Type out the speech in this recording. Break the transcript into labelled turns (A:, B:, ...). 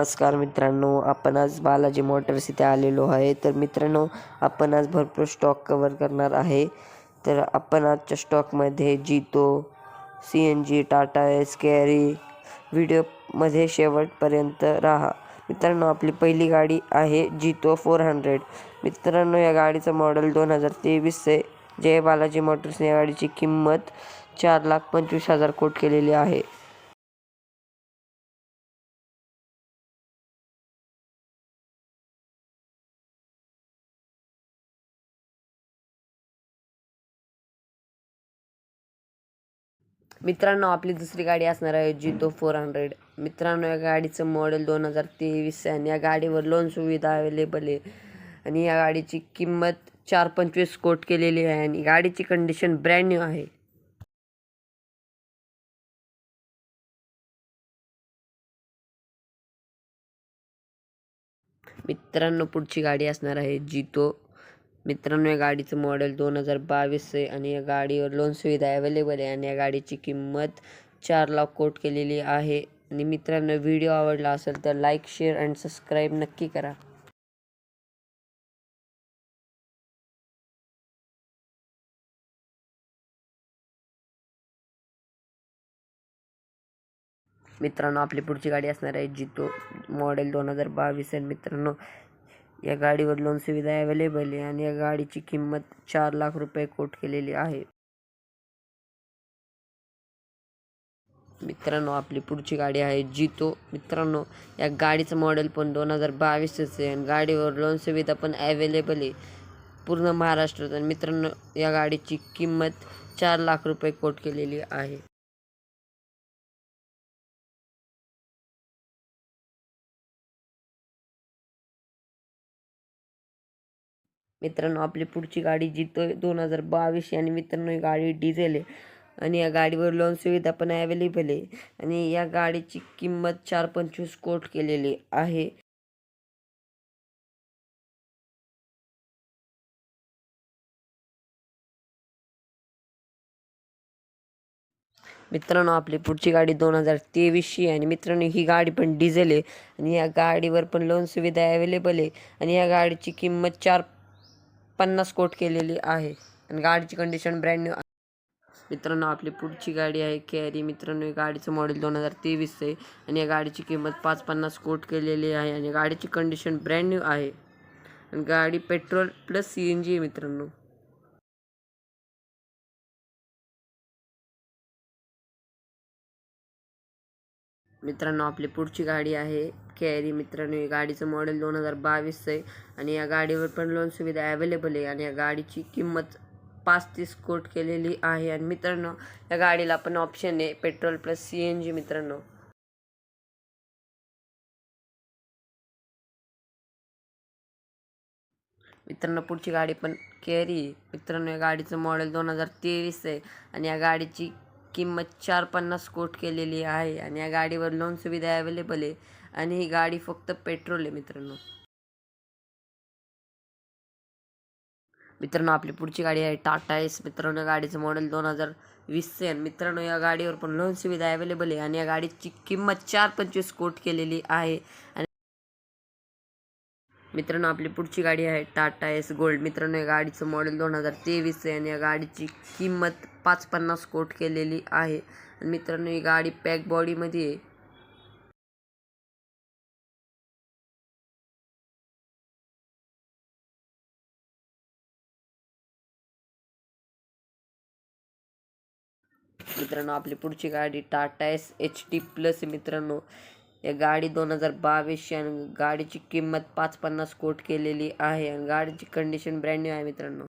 A: नमस्कार मित्रांनो आपण आज बालाजी मोटर्स इथे आलेलो आहे. तर मित्रांनो आपण आज भरपूर स्टॉक कवर करणार आहे. तर आपण आजच्या स्टॉकमध्ये Jeeto C N G Tata Ace carry व्हिडिओमध्ये शेवटपर्यंत राहा. मित्रांनो आपली पहिली गाडी आहे जितो फोर हंड्रेड. मित्रांनो या गाडीचं मॉडेल दोन हजार तेवीस आहे. जय बालाजी मोटर्स या गाडीची किंमत चार लाख पंचवीस हजार कोट केलेली आहे. मित्रांनो आपली दुसरी गाडी असणार आहे जितो फोर हंड्रेड. मित्रांनो या गाडीचं मॉडेल दोन हजार तेवीस आहे आणि या गाडीवर लोन सुविधा अवेलेबल आहे. आणि या गाडीची किंमत चार पंचवीस कोट केलेली आहे आणि गाडीची कंडिशन ब्रँड न्यू आहे. मित्रांनो पुढची गाडी असणार आहे जितो मित्रांनो या गाडीचं मॉडेल दोन हजार बावीस आहे आणि या गाडीवर लोन सुविधा अवेलेबल आहे आणि या गाडीची किंमत चार लाख कोट केलेली आहे. आणि मित्रांनो व्हिडिओ आवडला असेल तर लाईक शेअर अँड सबस्क्राईब नक्की करा. मित्रांनो आपली पुढची गाडी असणार आहे जितो मॉडेल दोन हजार बावीस आहे. मित्रांनो या गाडीवर लोन सुविधा अवेलेबल आहे आणि या गाडीची किंमत चार लाख रुपये कोट केलेली आहे. मित्रांनो आपली पुढची गाडी आहे जितो. मित्रांनो या गाडीचं मॉडेल पण दोन हजार बावीसच आहे आणि गाडीवर लोन सुविधा पण अवेलेबल आहे पूर्ण महाराष्ट्रात. आणि मित्रांनो या गाडीची किंमत चार लाख रुपये कोट केलेली आहे. मित्रांनो आपली पुढची गाडी जितो दोन हजार बावीस आणि मित्रांनो ही गाडी डिझेल आहे. आणि या गाडीवर लोन सुविधा पण अवेलेबल आहे. आणि या गाडीची किंमत चार पंचवीस कोट केलेली आहे. मित्रांनो आपली पुढची गाडी दोन हजार तेवीसची आहे. आणि मित्रांनो ही गाडी पण डिझेल आहे. आणि या गाडीवर पण लोन सुविधा अवेलेबल आहे. आणि या गाडीची किंमत चार पन्नास कोट केलेली आहे. आणि गाडीची कंडिशन ब्रँड न्यू मित्रांनो आपली पुढची गाडी आहे कॅरी मित्रांनो या गाडीचं मॉडेल दोन हजार तेवीस आहे. आणि या गाडीची किंमत पाच पन्नास कोट केलेली आहे. आणि गाडीची कंडिशन ब्रँड न्यू आहे. आणि गाडी petrol plus C N G आहे मित्रांनो. मित्रांनो आपली पुढची गाडी आहे कॅरी मित्रांनो या गाडीचं मॉडेल दोन हजार बावीस आहे आणि या गाडीवर पण लोन सुविधा अवेलेबल आहे आणि या गाडीची किंमत पाच तीस कोट केलेली आहे. आणि मित्रांनो या गाडीला पण ऑप्शन आहे petrol plus C N G मित्रांनो. मित्रांनो पुढची गाडी पण कॅरी मित्रांनो या गाडीचं मॉडेल दोन हजार तेवीस आहे आणि या गाडीची किंमत चार पन्नास कोट केलेली आहे आणि या गाडीवर लोन सुविधा अवेलेबल आहे आणि ही गाडी फक्त पेट्रोल आहे मित्रांनो. मित्रांनो आपली पुढची गाडी आहे टाटा एस मित्रांनो गाडीचं मॉडेल दोन हजार वीसचे आहे. आणि मित्रांनो या गाडीवर पण लोन सुविधा अवेलेबल आहे आणि या गाडीची किंमत चार पंचवीस कोट केलेली आहे. आणि मित्रांनो आपली पुढची गाडी आहे टाटा एस गोल्ड मित्रांनो या गाडीचं मॉडेल दोन हजार तेवीस आहे आणि या गाडीची किंमत पाच पन्नास कोट केलेली आहे. आणि मित्रांनो ही गाडी पॅक बॉडीमध्ये आहे. मित्रांनो आपली पुढची गाडी Tata Ace H T plus मित्रांनो. या गाडी दोन हजार बावीसशे आणि गाडीची किंमत पाच पन्नास कोट केलेली आहे. आणि गाडीची कंडिशन ब्रँड न्यू आहे मित्रांनो.